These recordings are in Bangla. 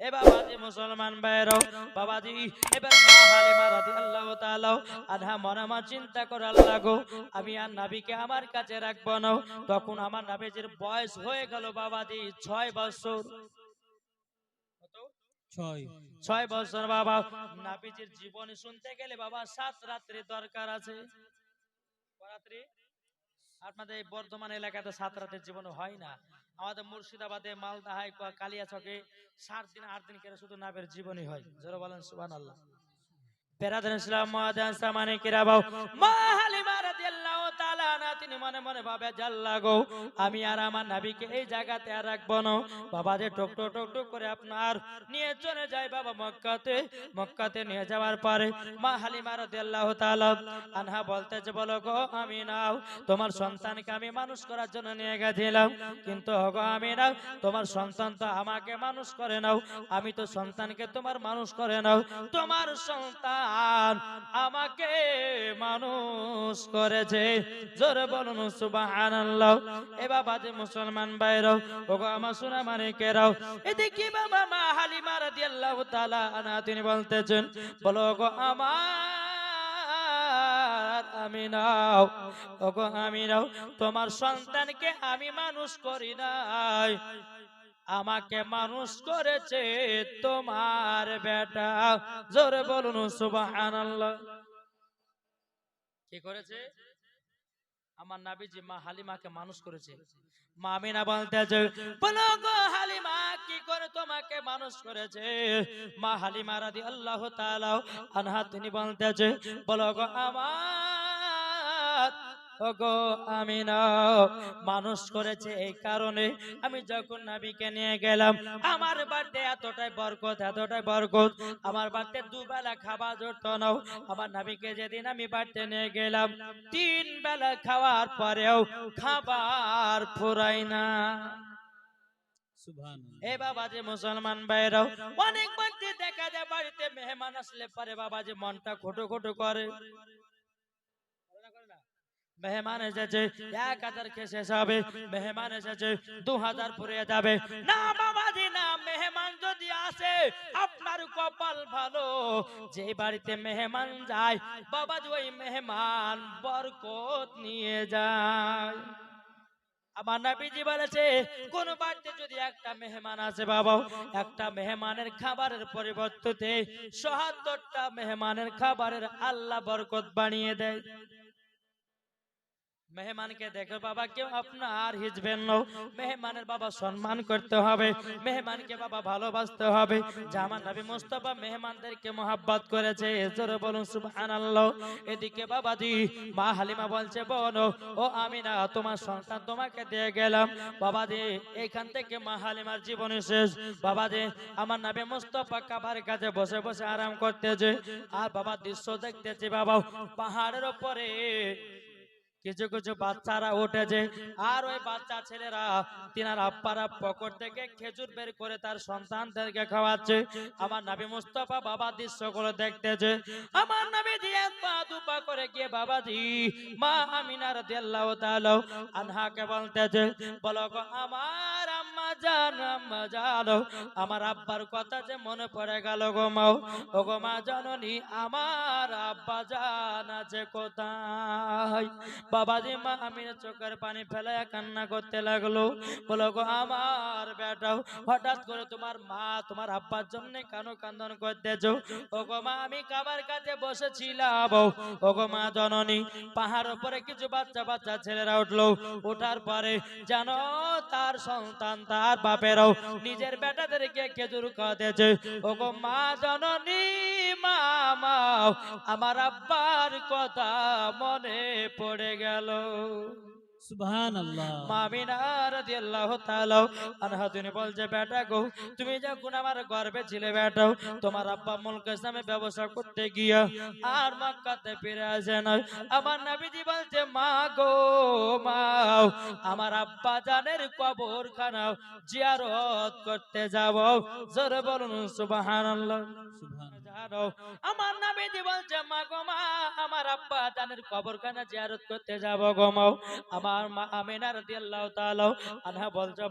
এ বাবাজি মুসলমান ভাইরাও বাবাজি এবার মা হালিমা রাদিয়াল্লাহু তাআলা আধা চিন্তা করে আল্লাহ আমি আর নাবিকে আমার কাছে রাখব না। তখন আমার নাবিজির বয়স হয়ে গেল বাবাজি ছয় বছর। ছয়। ছয় বছর বাবা। নাবিজির জীবনী শুনতে গেলে বাবা সাত রাত্রি দরকার আছে। আপনাদের বর্ধমান এলাকাতে সাত রাতের জীবন হয় না। আমাদের মুর্শিদাবাদে মালদাহায় কালিয়াচকে সাত দিন, আট দিন করে শুধু নাবের জীবনী হয়। জোরে বলেন সুবান আল্লাহ পেরাদ ইসলাম, মহাদান সামানে কেরাবাও মা রাদিয়াল্লাহু তাআলা আনহা তিনি মনে মনে ভাবে, জাল্লা আমি আর আমার নাবিকে এই জায়গাতে আর রাখব না। বাবা যে টক টক টক করে আপনার নিয়ে চলে যায় বাবা মক্কাতে। মক্কাতে নিয়ে যাওয়ার পরে মা হালিমা রাদিয়াল্লাহু তাআলা আনহা বলতেছে, বলো গো, আমি নাও তোমার সন্তানকে আমি মানুষ করার জন্য নিয়ে গেছিলাম। কিন্তু গো, আমি নাও তোমার সন্তান তো আমাকে মানুষ করে নাও। আমি তো সন্তানকে তোমার মানুষ করে নাও। তোমার সন্তান আমাকে মানুষ করেছে। জোরে বলুন, সুবহানাল্লাহ। এ বাবা যে মুসলমান বাইরাও ওগো আমার সোনা মানে কেরাও এদিকে বাবা মা হালিমা রাদিয়াল্লাহু আনা তিনি বলতেছেন, বলো গো আমার আমি নাও ওগো আমি নাও তোমার সন্তানকে আমি মানুষ করি নাই। আমাকে মানুষ করেছে তোমার বেটা। জোরে বলুন, সুবহানাল্লাহ। কি করেছে? আমার নাবিজি মা হালিমাকে মানুষ করেছে। মা আমিনা বলতেছে, বলো গো হালিমা, কি করে তোমাকে মানুষ করেছে? মা হালিমা রাদি আল্লাহ তাআলা আনহা তিনি বলতেছে, বলো গো আমার ওগো আমিনা মানুষ করেছে এই কারণে আমি যখন নাবিকে নিয়ে গেলাম আমার বাড়িতে এতটাই বরকত এতটাই বরকত। আমার বাড়িতে দুবেলা খাবার জড়ত নাও। আমার নাবিকে যেদিন আমি বাড়িতে নিয়ে গেলাম তিন বেলা খাওয়ার পরেও খাবার ফুরাই না। এ বাবা যে মুসলমান ভাইরাও অনেক বাড়িতে দেখা যায় বাড়িতে মেহমান আসলে পরে বাবা যে মনটা খোটো খোটো করে। মেহমান এসেছে, এক হাজার কে শেষ হবে, মেহমান এসেছে, দু হাজার ফুরিয়ে যাবে। না বাবাজি না, মেহমান যদি আসে, আপনার কপাল ভালো। যে বাড়িতে মেহমান যায় বাবাজি ওই মেহমান বরকত নিয়ে যায়। আমার নবীজি বলেছে, কোন বাড়িতে যদি একটা মেহমান আছে বাবা, একটা মেহমানের খাবারের পরিবর্তে সহাত্তরটা মেহমানের খাবারের আল্লাহ বরকত বানিয়ে দেয়। মেহমানকে দেখো বাবা, কেউ আপনার হিজবেন নো। মেহমানের বাবা সম্মান করতে হবে, মেহমানকে বাবা ভালোবাসতে হবে। জামান নবী মুস্তফা মেহমানদেরকে মোহাব্বত করেছে, জোরে বলুন সুবহানাল্লাহ। এদিকে বাবাজি, মা হালিমা বলছে, বোনো, ও আমিনা, তোমার সন্তান তোমাকে দিয়ে গেলাম। বাবাজি, এখান থেকে মা হালিমার জীবন শেষ। বাবাজি, আমার নবী মুস্তফা কাবার কাছে বসে বসে আরাম করতেছে। আর বাবা দৃশ্য দেখতেছে, বাবা, পাহাড়ের উপরে কিছু কিছু বাচ্চারা উঠেছে। আর ওই বাচ্চা ছেলেরা তিনার আব্বারা পকর থেকে খেজুর বের করে তার সন্তানদেরকে খাওয়াচ্ছে। আমার নাবি মুস্তফা বাবা দৃশ্যগুলো দেখতেছে। আমার নাবি দিয়ে পা দুপা করে গিয়ে বাবাজি মা আমিনার দেল্লাহ তালো আনহাকে বলতেছে বলো গো আমার আম্মা জান আম্মা জানো আমার আব্বার কথা যে মনে পড়ে গেল গো মাও ও গো মা জননী আমার আব্বা জান আছে কোথায়? বাবাজি মা, আমি চোখের পানি ফেলে কান্না করতে লাগল। বলো গো, আমার বেটাও, হঠাৎ করে তোমার মা তোমার আব্বার জন্য কেন কান্দন করতেছ। গো মা, আমি কাবার কাছে বসেছিলাম। ও গো মা জননী, পাহাড় উপরে কিছু বাচ্চা বাচ্চা ছেলেরা উঠল। ওঠার পরে জানো তার সন্তান, তার বাপেরও নিজের বেটাদেরকে খেজুর খাওয়াতেছে। গো মা জননী, মা মাও আমার আব্বার কথা মনে পড়ে গেল। তুমি যখন আমার ছিলে তোমার আব্বা মুলক ইসলামে ব্যবসা করতে গিয়া আর মক্কাতে ফিরে আসে না আমার নবীজি বলছে মা গো মা আমার আব্বা জানের কবরখানা জিয়ারত করতে যাব। জোরে বলুন সুবহানাল্লাহ। সুবহান আমার নামে আমার আব্বা কবরখানা জিয়ারত করতে যাব আমার মা আমিনা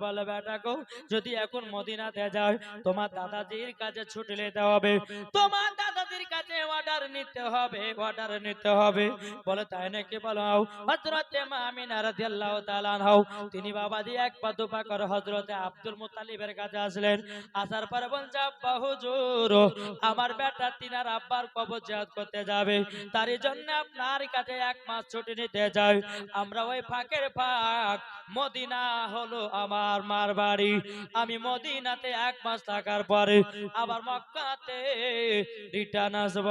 বলে বেটা গো, যদি এখন মদিনাতে যাও তোমার দাদাজির কাছে ছুটি নিতে হবে। তোমার দাদাজির কাছে অর্ডার নিতে হবে অর্ডার নিতে হবে। বলে, তাই নাকি বলো? হযরতে মা আমিনা আনহা, তিনি বাবাজি এক পা দুপা করে হযরতে আব্দুল মুত্তালিবের কাছে আসলেন। আসার পরে বলছে, আব্বা, হুজুর, আমার বেটা তিনার আব্বার কবর জিয়ারত করতে যাবে। তারই জন্য আপনার কাছে এক মাস ছুটি নিতে যায় আমরা ওই ফাঁকের ফাঁক মদিনা হলো আমার মার বাড়ি। আমি মদিনাতে এক মাস থাকার পরে আবার মক্কাতে রিটার্ন আসব।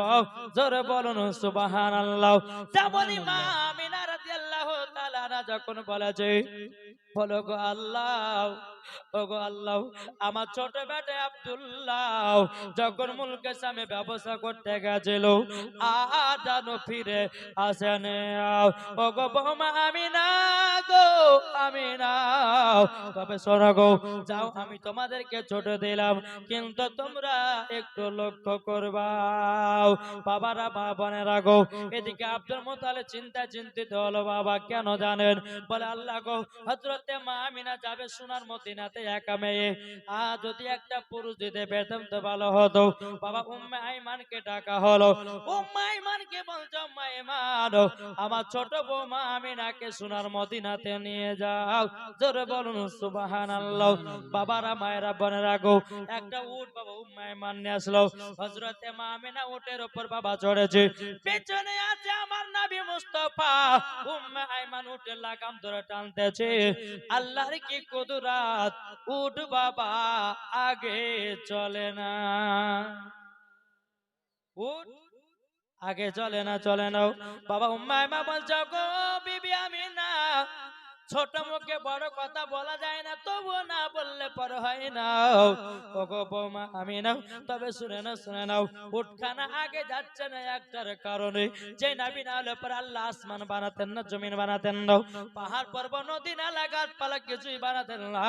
জোরে বলুন সুবাহান আল্লাহ যেমনই মা আমিনা রাদিয়াল্লাহু তাআলা যখন বলেছে, বলো গো আল্লাহ, ও গো আল্লাহ, আমার ছোট বেটা আব্দুল্লাহ যখন মুলকের সামনে ব্যবসা করতে গেছিল আর জানো ফিরে আসেনে ও গো বৌমা আমি না গো আমি না তবে গো, যাও, আমি তোমাদেরকে ছোট দিলাম, কিন্তু তোমরা একটু লক্ষ্য করবা বাবারা, মা বোনেরা গো, এদিকে আব্দুল মোতালে চিন্তা চিন্তিত হলো, বাবা কেন জানেন? বলে, আল্লাহ গো হজরতে মা আমিনা যাবে সোনার মদিনাতে একা মেয়ে। আ, যদি একটা পুরুষ দিতে পেতাম তো ভালো হতো। বাবা, উম্মে আইমানকে ডাকা হলো। উম্মে আইমানকে বলছো, উম্মে আইমান, আমার ছোট বৌমা আমিনাকে সোনার মদিনাতে নিয়ে যাও, জোরে বলুন, সুবহানাল্লাহ। বাবারা, মায়েরা একটা উট বাবা উম্মে আইমান আসলো। মা আমিনা উটের উপর বাবা চড়েছে। পেছনে আছে আমার নবী মুস্তাফা। উম্মে আইমান উটের লাগাম ধরে টানতেছে। আল্লাহর কি কুদরাত? উঠ বাবা আগে চলে না। উঠ আগে চলে না চলে না। বাবা উম্মাইমা বলছ, গো বিবি আমি না ছোট মুখে বড় কথা বলা যায় না তবু না বললে পর হয় না। ও বৌমা, আমি নাও, তবে শুনে না শুনে নাও উঠখানা আগে যাচ্ছে না একটার কারণে। যে নাবি না হলে পর আল্লাহ আসমান বানাতেন না, জমিন বানাতেন না। পাহাড় পর্ব নদী না নালা গাছপালা কিছুই বানাতেন না।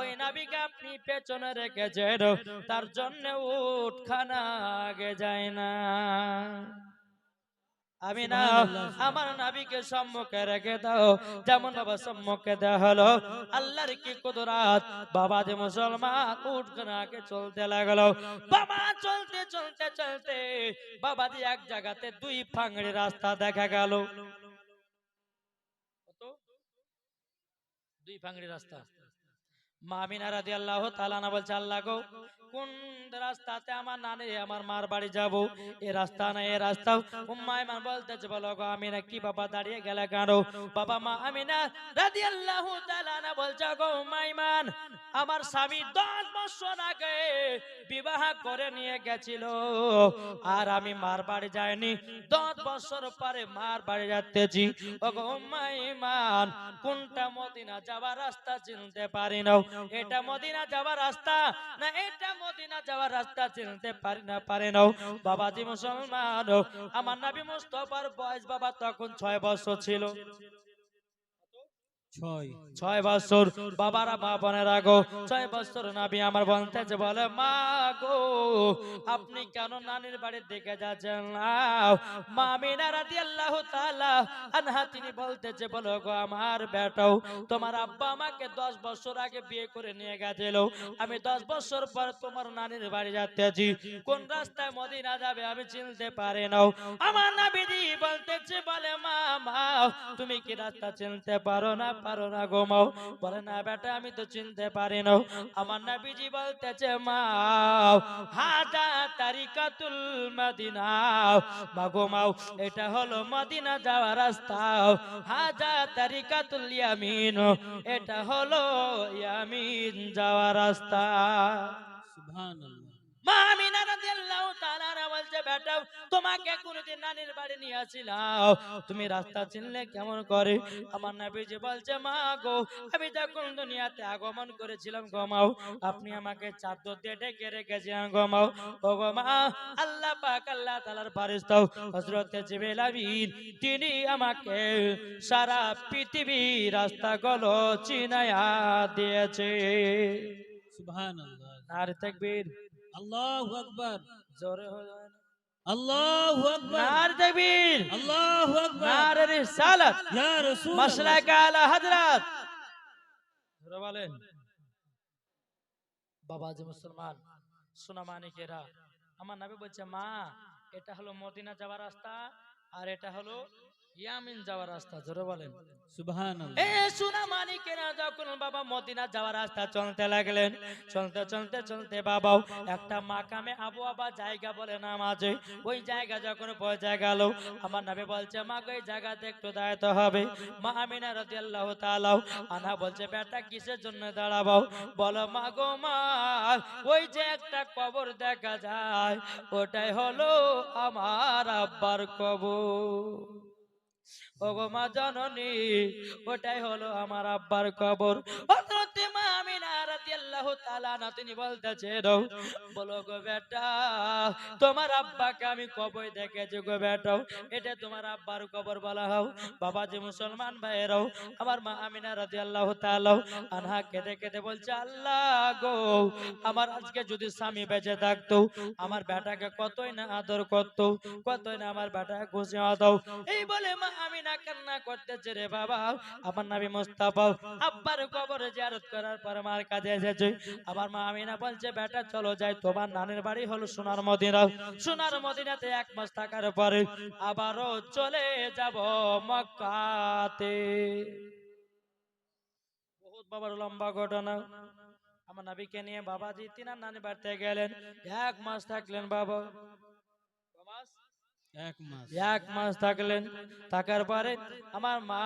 ওই নাবিকে আপনি পেছনে রেখেছেন, তার জন্য উঠখানা আগে যায় না। আমি না আমার নাবিকে সম্মুখে রেখে দাও যেমন বাবা সম্মুখে দেওয়া হলো। আল্লাহর কি কুদরাত? বাবা যে মুসলমান উঠখানাকে চলতে লাগল। বাবা চলতে চলতে চলতে বাবা যে এক জায়গাতে দুই ফাংড়ি রাস্তা দেখা গেল। দুই ফাংড়ি রাস্তা। মামিনা রাদি আল্লাহ তালানা বলছে আল্লাহ গো কোন রাস্তাতে আমার নানি, আমার মার বাড়ি যাব? এ রাস্তা না, এ রাস্তা। উম্মাই মান বলতেছে, বলো গো আমি না কি বাবা দাঁড়িয়ে গেলে কেন বাবা মা আমি না রাদি আল্লাহ তালানা বলছে গো উম্মাইমান আমার স্বামী দশ বছর আগে বিবাহ করে নিয়ে গেছিল আর আমি মার বাড়ি যাইনি। দশ বছর পরে মার বাড়ি যাচ্তেছি ও গো উম্মাইমান কোনটা মদিনা যাওয়ার রাস্তা চিনতে পারি না এটা মদিনা যাওয়ার রাস্তা না, এটা মদিনা যাওয়ার রাস্তা চিনতে পারি না, পারে না। বাবাজি মুসলমান, আমার নাবি মুস্তফার বয়স বাবা তখন ছয় বছর ছিল। ছয়। ছয়। বছর বাবারা মা বোনেরা গো ছয় বছর নাবি আমার বলতেছে বলে মা গো আপনি কেন নানির বাড়ির দিকে যাচ্ছেন না? মা মিনা রাদিয়াল্লাহু তাআলা আনহা তিনি বলতেছে বলো গো আমার বেটাও তোমার আব্বা আমাকে দশ বছর আগে বিয়ে করে নিয়ে গেছিল। আমি দশ বছর পর তোমার নানির বাড়ি যাচ্তেছি কোন রাস্তায় মদিনা যাবে আমি চিনতে পারি না। আমার নাবিজি বলতেছে বলে মা মা তুমি কি রাস্তা চিনতে পারো না? পারো না গোমাও বলে, না বেটা, আমি তো চিনতে পারি না আমার নাবিজি বলতেছে, মা, হাজা তারিকাতুল মদিনা। মা গোমাও এটা হলো মদিনা যাওয়ার রাস্তা। হাজা তারিকাতুল ইয়ামিন, এটা হলো ইয়ামিন যাওয়ার রাস্তা। সুবহানাল্লাহ। মা আমিনা রাদিয়াল্লাহু তাআলা বলছে বেটা তোমাকে কোনদিন নানির বাড়ি নিয়ে তুমি রাস্তা চিনলে কেমন করে? আমার নবীজি বলছে মা গো আমি যখন দুনিয়াতে আগমন করেছিলাম গমাও আপনি আমাকে চাদর দিয়ে ঢেকে রেখেছিলেন গমাও ও গো মা আল্লাহ পাক আল্লাহ তাআলার ফেরেশতা হযরত জিবরিল আমিন তিনি আমাকে সারা পৃথিবী রাস্তাগুলো চিনায়া দিয়েছে। সুবহানাল্লাহ। আর তাকবীর। আল্লাহু আকবার। জোরে আল্লাহু আকবার। নার তাকবীর আল্লাহু আকবার। নার রিসালাত। ইয়া রাসূল মাসলাক আলা হযরত জোরে বলেন। বাবাজি মুসলমান সোনা মানিকেরা আমার নবী বলছে মা এটা হলো মদিনা যাওয়ার রাস্তা আর এটা হলো ইয়ামিন যাওয়ার রাস্তা জোরে বলেন। সুবহানাল্লাহ। এ সোনা মানিকেরা যখন বাবা মদিনা যাওয়ার রাস্তা চলতে লাগলেন। চলতে চলতে চলতে বাবাও একটা মাকামে আবু আবা জায়গা বলে নাম আছে। ওই জায়গা যখন পৌঁছে গেল আমার নামে বলছে মা এই জায়গাতে একটু দাঁড়াতে হবে। মা আমিনা আনা বলছে বেটা কিসের জন্য দাঁড়াবো? বলো মা গো মা ওই যে একটা কবর দেখা যায় ওটাই হলো আমার আব্বার কবর। ওগো মা জননী, ওটাই হলো আমার আব্বার কবর। মা আমিনা রাদিয়াল্লাহু তাআলা না তিনি বলো গো বেটা, তোমার আব্বাকে আমি কবর দেখেছি গো এটা তোমার আব্বার কবর বলা বাবা মুসলমান আমার মা আমিনা রাদিয়াল্লাহু তাআলা আনহা কেঁদে কেঁদে বলছে, আল্লাহ গো, আমার আজকে যদি স্বামী বেঁচে থাকতো, আমার বেটাকে কতই না আদর করতো, কতই না আমার বেটাকে খুশি হতো এই বলে মা আমি না কান্না করতেছে রে বাবা। আমার নাবি মোস্তাফা, আব্বার কবরে জিয়ারত করার পর এসেছে। আমার মা আমিনা বলছে, বেটা, চলো যাই। তোমার নানের বাড়ি হলো সোনার মদিনা। সোনার মদিনাতে এক মাস থাকার পরে আবারও চলে যাব মক্কাতে। বহুত বাবার লম্বা ঘটনা। আমার নাবিকে নিয়ে বাবাজি, তিনার নানি বাড়িতে গেলেন। এক মাস থাকলেন বাবা? এক মাস। থাকলেন। থাকার পরে আমার মা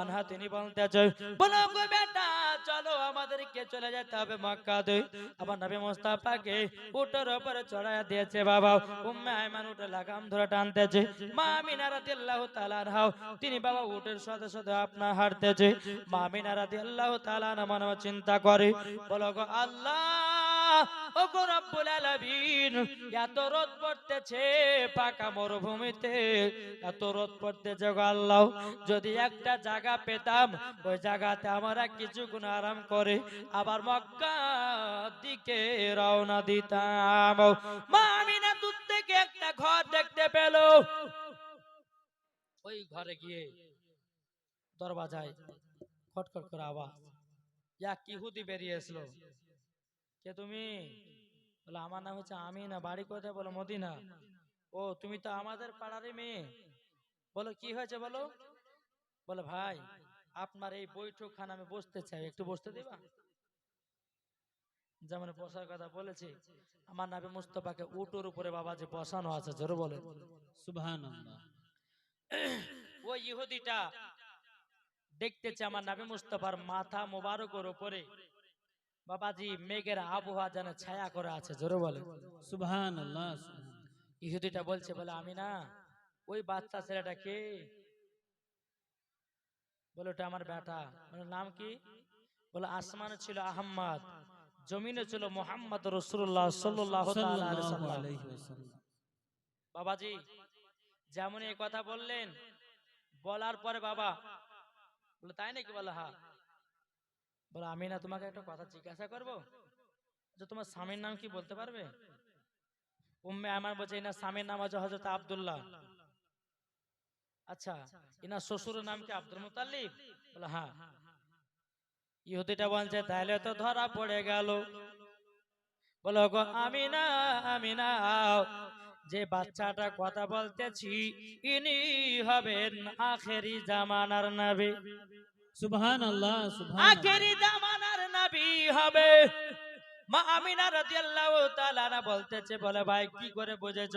আনহা তিনি বলতেছে বলো গো বেটা, চলো আমাদেরকে চলে যেতে হবে মক্কাতে। আমার নবী মুস্তাফাকে উটের উপরে চড়ায় দিয়েছে, বাবা, উম্মে আয়মান উটে লাগাম ধরে টানতেছে। মা রাদিয়াল্লাহু তাআলা আনহা, তিনি বাবা উটের সাথে সাথে আপনার হাঁটতেছে। মা আমিনা রাদিয়াল্লাহু তাআলা আনহা মনে মনে চিন্তা করে, বলো গো আল্লাহ যদি একটা জায়গা পেতাম, ওই জায়গাতে আমরা কিছুক্ষণ আরাম করে আবার মক্কা দিকে রওনা দিতাম। মা আমিনা দূর থেকে একটা ঘর দেখতে পেল। ওই ঘরে গিয়ে দরওয়াজায় খটখট করে এক ইহুদি বেরিয়ে কে তুমি? বলে আমার নাম হচ্ছে আমিনা। বাড়ি কোথায় বলো? মদিনা। ও তুমি তো আমাদের পাড়ারই মেয়ে। বলো কি হয়েছে বলো? বলে ভাই আপনার এই বৈঠকখানে আমি বসতে চাই। একটু বসতে দিবা? যেমন বসার কথা বলেছি আমার নাবি মুস্তফাকে উটোর উপরে বাবা যে বসানো আছে জোরে বলে সুবহানাল্লাহ। ওই ইহুদিটা দেখতেছে আমার নাবি মুস্তফার মাথা মোবারকের উপরে। বাবাজি মেঘের আবহাওয়া যেন ছায়া করে আছে জোরে বলে সুবহানাল্লাহ ইহুদিটা বলছে বলে আমি না ওই বাচ্চা ছেলেটা কে? বলে ওটা আমার বেটা। নাম কি? বলে আসমানে ছিল আহম্মদ জমিনে ছিল মোহাম্মদ রসুল্লাহ সাল্লাহ বাবাজি যেমন এই কথা বললেন বলার পরে বাবা বলে তাই নাকি বলে হা? বলে, আমি না তোমাকে একটা কথা জিজ্ঞাসা করব যে তোমার স্বামীর নাম কি বলতে পারবে? উম্মে আমার বলছে এনার স্বামীর নাম আছে হজরত আব্দুল্লাহ। আচ্ছা এনার শ্বশুরের নাম কি আব্দুল মুতাল্লিব? বলে হ্যাঁ। ইহুদিটা বলছে তাহলে তো ধরা পড়ে গেল। বলো, গো, আমি না আমি না, যে বাচ্চাটা কথা বলতেছি, ইনি হবেন আখেরি জামানার নবী। সুবহানাল্লাহ সুবহানাল্লাহ। আখেরি জামানার নবী হবে। মা আমিনা রাদিয়াল্লাহু তাআলা বলতেছে, বলে, ভাই, কি করে বুঝেছ?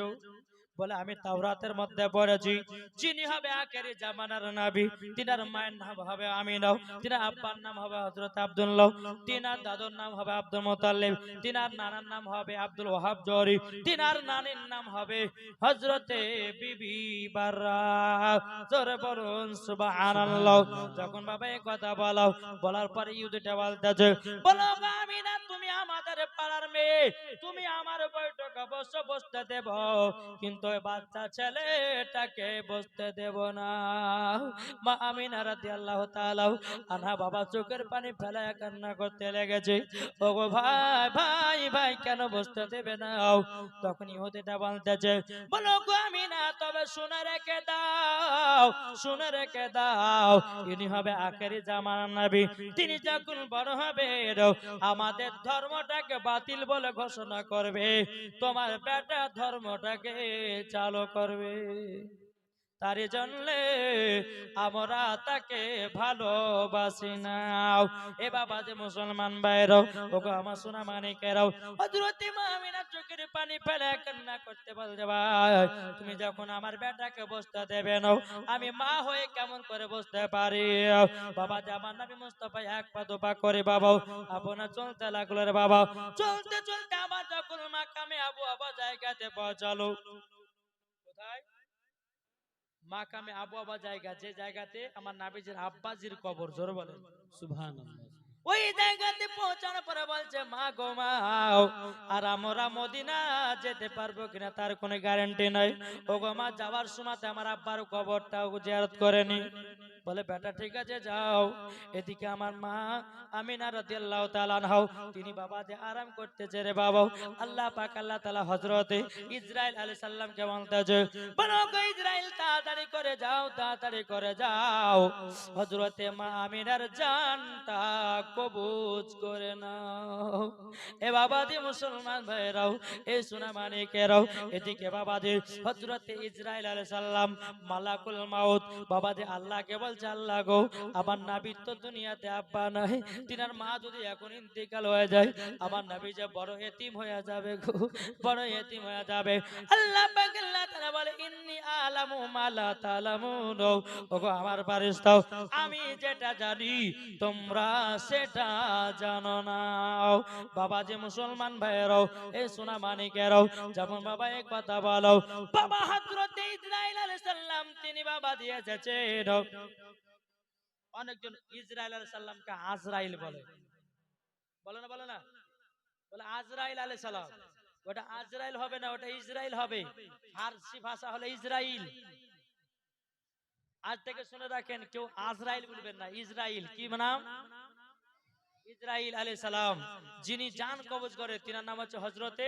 বলে, আমি তাওরাতের মধ্যে পড়েছি। যিনি হবে আখেরি জামানার নবী। তিনার মায়ের নাম হবে আমিনা তিনার আব্বার নাম হবে হযরত আব্দুল্লাহ। তিনার দাদুর নাম হবে আব্দুল মুতাল্লিব। তিনার নানার নাম হবে আব্দুল ওয়াহাব জহরি তিনার নানির নাম হবে হযরতে বিবি জোরে বলুন, সুবহানাল্লাহ। যখন বাবা এই কথা বলো, বলার পরে ইহুদিটা বলতেছে বলো আমিনা, তুমি আমাদের পাড়ার মেয়ে। তুমি আমার বৈঠক অবশ্য বসতে দেব। কিন্তু ওই বাচ্চা ছেলেটাকে বসতে দেব না। মা তাআলা আনা বাবা চোখের পানি ফেলায় কান্না করতে লেগেছে। ভাই ভাই ভাই, কেন বসতে দেবে না? তখন ইহুদিটা বলতেছে, বলো গো তবে শুনে রেখে দাও, শুনে রেখে দাও, ইনি হবে আখেরি তিনি যখন বড় হবে, আমাদের ধর্মটাকে বাতিল বলে ঘোষণা করবে, তোমার বেটা ধর্মটাকে চালু করবে। তার জন্যে আমরা তাকে ভালোবাসি নাও এ বাবা যে মুসলমান ভাইরাও ওগো আমার সোনা মানিকেরাও, হযরত মামিনা চোখের পানি ফেলে কান্না করতে বলছে, ভাই, তুমি যখন আমার বেটাকে বসতে দেবে না আমি মা হয়ে কেমন করে বসতে পারি? বাবা যে আমার নবী মুস্তাফা এক পা দুপা করে বাবা আপনার চলতে লাগল রে বাবা, চলতে চলতে আমার যখন মাকামে আবু আবা জায়গাতে পৌঁছালো মাকামে আবু আবা জায়গা যে জায়গাতে আমার নাবিজের আব্বাজির কবর জোর বলে সুভান ওই জায়গাতে পৌঁছানোর পরে বলছে মা গো মা আর আমরা মদিনা যেতে পারব কিনা তার কোনো গ্যারেন্টি নাই। ও গো মা যাওয়ার সময় আমার আব্বার কবরটাও জিয়ারত করেনি। বলে, বেটা, ঠিক আছে, যাও। এদিকে আমার মা আমিনা রাদিয়াল্লাহু তাআলা তিনি বাবা যে আরাম করতেছে রে বাবা আল্লাহ পাক, আল্লাহ তাআলা হযরতে ইসরাইল আলাইহিস সালামকে বলতেছে, বলো তাড়াতাড়ি করে যাও, তাড়াতাড়ি করে যাও। হযরতে মা আমিনার জানটা কবুজ করে নাও। এ বাবা দি মুসলমান ভাইরাও, এ সোনা মানিকেরাও এদিকে বাবা দি হযরতে ইসরাইল আলাইহিস সালাম, মালাকুল মাউত বাবা দি আল্লাহকে বলছে, আল্লাহ গো, আমার নাবির তো দুনিয়াতে আব্বা নাই, তিনার মা যদি এখন ইন্তেকাল হয়ে যায়, আমার নাবি যে বড় এতিম হয়ে যাবে গো, বড় এতিম হয়ে যাবে। আল্লাহ আল্লাহ তাআলা বলে, ইন্নি আলামু মা লা তালামুন ওগো আমার পারিস্তাও আমি যেটা জানি, তোমরা সেটা জানো না। বাবা যে মুসলমান ভাইয়েরাও এই সোনা মানিকেরাও যেমন বাবা এক কথা বলো, বাবা হযরত ইসরাইল আলাইহিস সালাম, তিনি বাবা দিয়ে এসেছেন। অনেকজন ইসরাইল আলাইহিস সালামকে আজরাইল বলে। বলে না বলে না? বলে আজরাইল আলাইহিস সালাম। ওটা আজরাইল হবে না, ওটা ইসরাইল হবে। ফার্সি ভাষা হলো ইসরাইল আজ থেকে শুনে রাখেন, কেউ আজরাইল বলবেন না ইসরাইল কি নাম? ইসরাইল আলাইহিস সালাম, যিনি জান কবজ করে, তিনার নাম হচ্ছে হজরতে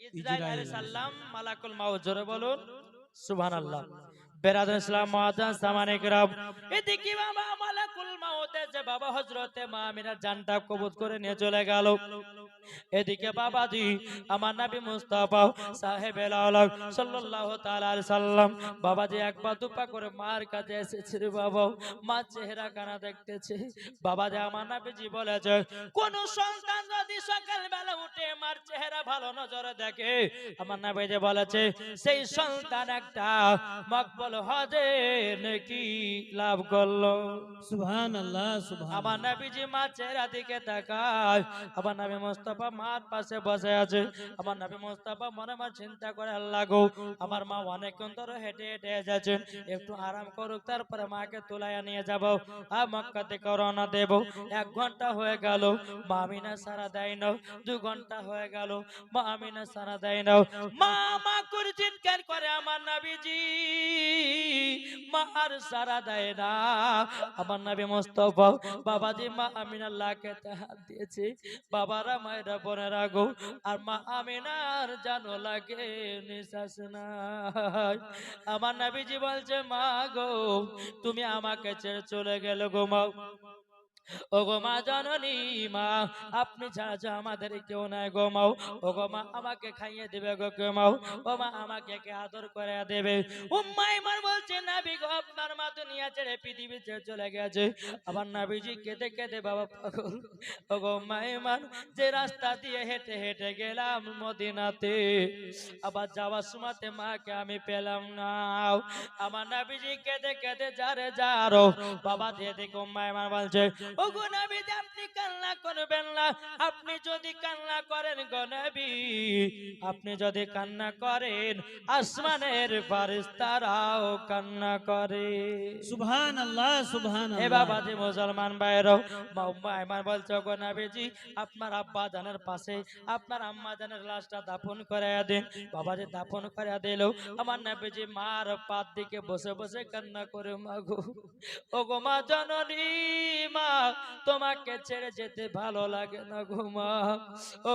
ইসরাইল ইসরাইল সাল্লাম মালাকুল মাও জোরে বলুন। সুবহানাল্লাহ। বেরাদুল ইসলাম মহাজান সামানে গ্রাম এদিকে বাবা মালাকুল মাউতে যে বাবা হজরতে মা আমিনার জানটা কবুত করে নিয়ে চলে গেল। এদিকে বাবাজি, আমার নবী মুস্তাফা সাহেব আলাউলাক সাল্লাল্লাহু তাআলা আলাইহি সাল্লাম, বাবাজি একবার দুপা করে মার কাছে এসেছে রে বাবা। মা চেহারা কানা দেখতেছে। বাবাজি আমার নবীজি বলেছে, কোন সন্তান যদি সকাল বেলা উঠে মার চেহারা ভালো নজরে দেখে, আমার নবীজি বলেছে, সেই সন্তান একটা মকবল হজে নাকি লাভ করল। সুবহানাল্লাহ আমার সুবহানাল্লাহ নবীজি মা চেহারা দিকে তাকায়। আমার নবী মোস্তফা মার পাশে বসে আছে। আমার নবী মোস্তফা মনে মনে চিন্তা করে আল্লাহ গো আমার মা অনেকক্ষণ ধরে হেঁটে হেঁটে একটু আরাম করুক তারপরে মাকে তুলাইয়া নিয়ে যাব। আর মক্কাতে করোনা দেব। এক ঘণ্টা হয়ে গেল। মা আমিনা সারা দেয় না দু ঘণ্টা হয়ে গেল। মা আমিনা সারা দেয় না মা মা করে চিৎকার করে আমার নবীজি। মা আর সারা দেয় না। আমার নবী মোস্তফা, বাবাজি মা আমিনাল্লাহকে হাত দিয়েছে। বাবারা, মায়েরা, বোনেরা গো, আর মা আমিনার জানো লাগে নিঃশ্বাস নাই। আমার নাবিজি বলছে, মা গো, তুমি আমাকে ছেড়ে চলে গেলে গো মা। ও গো মা জননী মা, আপনি ছাড়া যে আমাদের কেউ নাই গো মাও ও গো মা আমাকে খাইয়ে দেবে গো কেউ মাও ও মা আমাকে কে আদর করে দেবে। উম্মাই মার বলছে, নাবি গো, আপনার মা দুনিয়া ছেড়ে পৃথিবী ছেড়ে চলে গেছে। আবার নাবিজি কেঁদে কেঁদে বাবা পাগল। ও গো মাইমান যে রাস্তা দিয়ে হেঁটে হেঁটে গেলাম মদিনাতে, আবার যাওয়ার সময়তে মাকে আমি পেলাম না। আমার নাবিজি কেঁদে কেঁদে যারে যারো, বাবা দিয়ে দেখো মাইমান বলছে ওগো নবী আপনি কান্না করবেন না। আপনি যদি কান্না করেন গো নবী আপনি যদি কান্না করেন আসমানের ফারিস্তারাও কান্না করে। সুবহান আল্লাহ সুবহান এ বাবা যে মুসলমান ভাইরাও মাইমান বলছে গো নবীজি আপনার আব্বা জানের পাশে আপনার আম্মা জানের লাশটা দাফন করে দিন। বাবা যে দাফন করে দিল। আমার নবীজি মার পাত দিকে বসে বসে কান্না করে মাগো ও গো মা জননী মা তোমাকে ছেড়ে যেতে ভালো লাগে না ও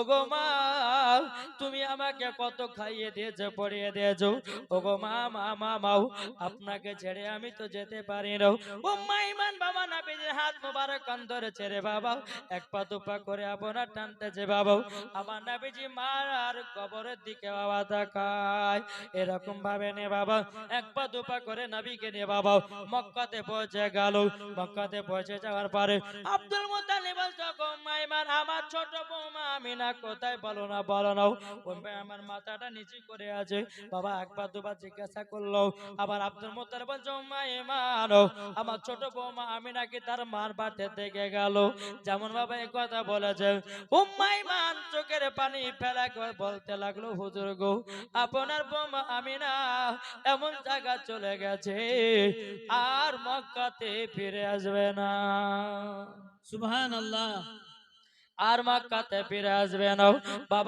তুমি আমাকে কত খাইয়ে দিয়েছ, পড়িয়ে দিয়েছ। ও মা মা মাও আপনাকে ছেড়ে আমি তো যেতে পারি না। ও মাইমান বাবা হাত মোবারক অন্তরে ছেড়ে বাবা। এক পা দুপা করে আপনার বাবা। আমার নাবিজি মার আর কবরের দিকে বাবা তাকায়। এরকম ভাবে নে বাবা, এক পা দুপা করে নবীকে নিয়ে বাবা। মক্কাতে পৌঁছে গেল। মক্কাতে পৌঁছে যাওয়ার পরে আব্দুল মুতালিব মাইমান আমার ছোট বৌমা কোথায় বলো না বলো না। আমার মাথাটা করে আছে। বাবা, একবার দুবার জিজ্ঞাসা করল। আবার আব্দুল মুতালিব আমার ছোট বৌমা তার মার বাড়িতে গেল? যেমন বাবা এই কথা বলেছে। ও মাইমান চোখের পানি ফেলা করে বলতে লাগল, হুজুর গো, আপনার বৌমা আমিনা এমন জায়গা চলে গেছে, আর মক্কাতে ফিরে আসবে না। সুবহান আল্লাহ আর মাক্কাতে ফিরে আসবে না। বাবা